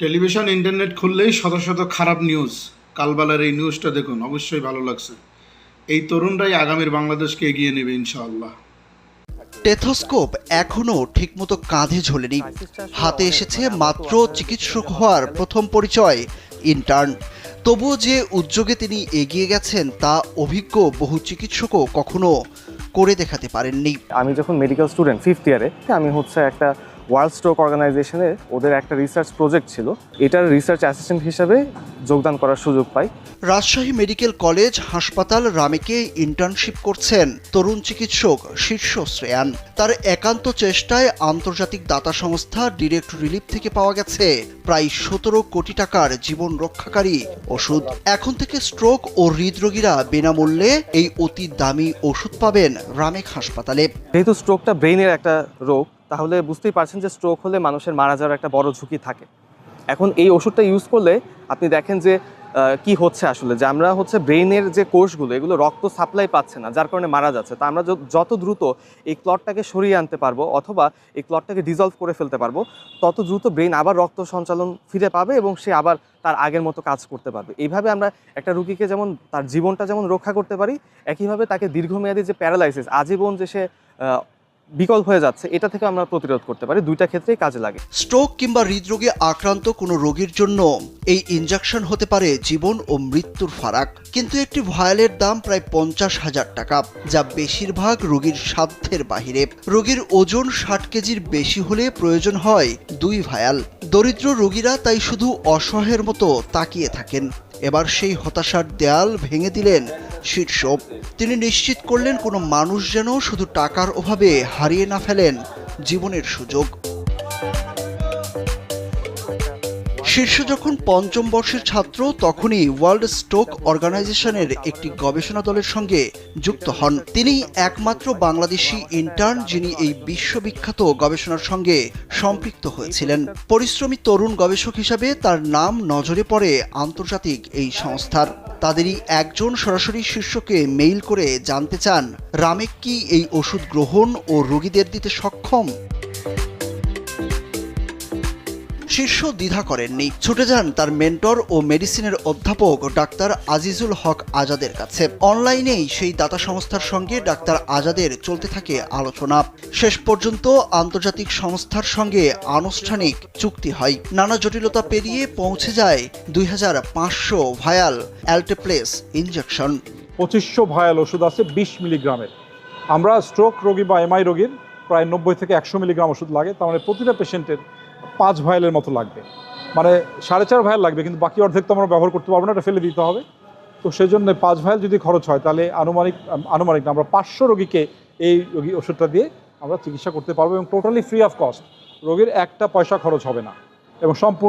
Television internet খুললেই শত শত খারাপ নিউজ। কালবালার এই নিউজটা দেখুন অবশ্যই ভালো লাগছে। এই তরুণরাই আগামীর বাংলাদেশকে এগিয়ে নেবে ইনশাআল্লাহ। টেথোস্কোপ এখনও ঠিকমতো কাঁধে ঝোলেনি। হাতে এসেছে মাত্র চিকিৎসক হওয়ার প্রথম পরিচয় ইন্টার্ন। তবুও যে উদ্যোগে তিনি এগিয়ে গেছেন তা অভিজ্ঞ বহু চিকিৎসকও কখনো করে দেখাতে পারেননি। আমি যখন মেডিকেল স্টুডেন্ট ফিফথ ইয়ারে আমি হচ্ছে একটা ওয়ার্ল্ড স্ট্রোক অর্গানাইজেশনে ওদের একটা রিসার্চ প্রজেক্ট ছিল। এটার রিসার্চ অ্যাসিস্ট্যান্ট হিসাবে যোগদান করার সুযোগ পাই। রাজশাহী মেডিকেল কলেজ হাসপাতাল রামেকে ইন্টার্নশিপ করছেন তরুণ চিকিৎসক শীর্ষ শ্রেয়ান। তার একান্ত চেষ্টায় আন্তর্জাতিক দাতা সংস্থা ডিরেক্ট রিলিফ থেকে পাওয়া গেছে। প্রায় সতেরো কোটি টাকার জীবন রক্ষাকারী ওষুধ। এখন থেকে স্ট্রোক ও হৃদরোগীরা বিনামূল্যে এই অতি দামি ওষুধ পাবেন রামেক হাসপাতালে। যেহেতু স্ট্রোকটা ব্রেইনের একটা রোগ তাহলে বুঝতেই পারছেন যে স্ট্রোক হলে মানুষের মারা যাওয়ার একটা বড় ঝুঁকি থাকে। এখন এই ওষুধটা ইউজ করলে আপনি দেখেন যে কি হচ্ছে আসলে? যে আমরা হচ্ছে ব্রেইনের যে কোষগুলো, এগুলো রক্ত সাপ্লাই পাচ্ছে না, যার কারণে মারা যাচ্ছে। তা আমরা যত দ্রুত এই ক্লটটাকে সরিয়ে আনতে পারব অথবা এই ক্লটটাকে ডিজলভ করে ফেলতে পারব, তত দ্রুত ব্রেইন আবার রক্ত সঞ্চালন ফিরে পাবে এবং সে আবার তার আগের মতো কাজ করতে পারবে। এইভাবে আমরা একটা রুগীকে যেমন, তার জীবনটা যেমন রক্ষা করতে পারি, একইভাবে তাকে দীর্ঘমেয়াদী যে প্যারালাইসিস আজীবন যে সে বিকল হয়ে যাচ্ছে, এটা থেকে আমরা প্রতিরোধ করতে পারি, দুইটা ক্ষেত্রেই কাজে লাগে। স্ট্রোক কিংবা হৃদরোগে আক্রান্ত কোনো রোগীর জন্য এই ইনজেকশন হতে পারে জীবন ও মৃত্যুর ফারাক। কিন্তু একটি ভায়ালের দাম প্রায় পঞ্চাশ হাজার টাকা, যা বেশিরভাগ রোগীর সাধ্যের বাহিরে। রোগীর ওজন ষাট কেজির বেশি হলে প্রয়োজন হয় দুই ভায়াল। দরিদ্র রোগীরা তাই শুধু অসহায়ের মতো তাকিয়ে থাকেন। এবার সেই হতাশার দেয়াল ভেঙে দিলেন শীর্ষ তিনি নিশ্চিত করলেন কোনো মানুষ যেন শুধু টাকার অভাবে হারিয়ে না ফেলেন জীবনের সুযোগ। শীর্ষ যখন পঞ্চম বর্ষের ছাত্র, তখনই ওয়ার্ল্ড স্টোক অর্গানাইজেশনের একটি গবেষণা দলের সঙ্গে যুক্ত হন। তিনি একমাত্র বাংলাদেশি ইন্টার্ন যিনি এই বিশ্ববিখ্যাত গবেষণার সঙ্গে সম্পৃক্ত হয়েছিলেন। পরিশ্রমী তরুণ গবেষক হিসাবে তার নাম নজরে পড়ে আন্তর্জাতিক এই সংস্থার। তাদেরই একজন সরাসরি শীর্ষকে মেইল করে জানতে চান, রামেক কি এই ওষুধ গ্রহণ ও রোগীদের দিতে সক্ষম? শীর্ষ দ্বিধা করেননি। ছুটে যান তার মেন্টর ও মেডিসিনের অধ্যাপক ডাক্তার আজিজুল হক আজাদের কাছে। অনলাইনেই সেই দাতা সংস্থার সঙ্গে ডাক্তার আজাদের চলতে থাকে আলোচনা। শেষ পর্যন্ত আন্তর্জাতিক সংস্থার সঙ্গে আনুষ্ঠানিক চুক্তি হয়। নানা জটিলতা পেরিয়ে পৌঁছে যায় দুই হাজার পাঁচশো ভায়াল অ্যালটেপ্লেস ইনজেকশন। পঁচিশশো ভায়াল ওষুধ আছে বিশ মিলিগ্রামের। আমরা স্ট্রোক রোগী বা এমআই রোগীর প্রায় নব্বই থেকে একশো মিলিগ্রাম ওষুধ লাগে। তার মানে প্রতিটা পেশেন্টের পাঁচ ভয়েলের মতো লাগবে। মানে সাড়ে চার ভায়াল লাগবে, কিন্তু বাকি অর্ধেক তো আমরা ব্যবহার করতে পারব না, এটা ফেলে দিতে হবে। তো সেই জন্য পাঁচ ভায়াল যদি খরচ হয়, তাহলে আনুমানিক আনুমানিক না, আমরা পাঁচশো রোগীকে এই রোগী ওষুধটা দিয়ে আমরা চিকিৎসা করতে পারব এবং টোটালি ফ্রি অফ কস্ট রোগীর একটা পয়সা খরচ হবে না। এবং সম্পূর্ণ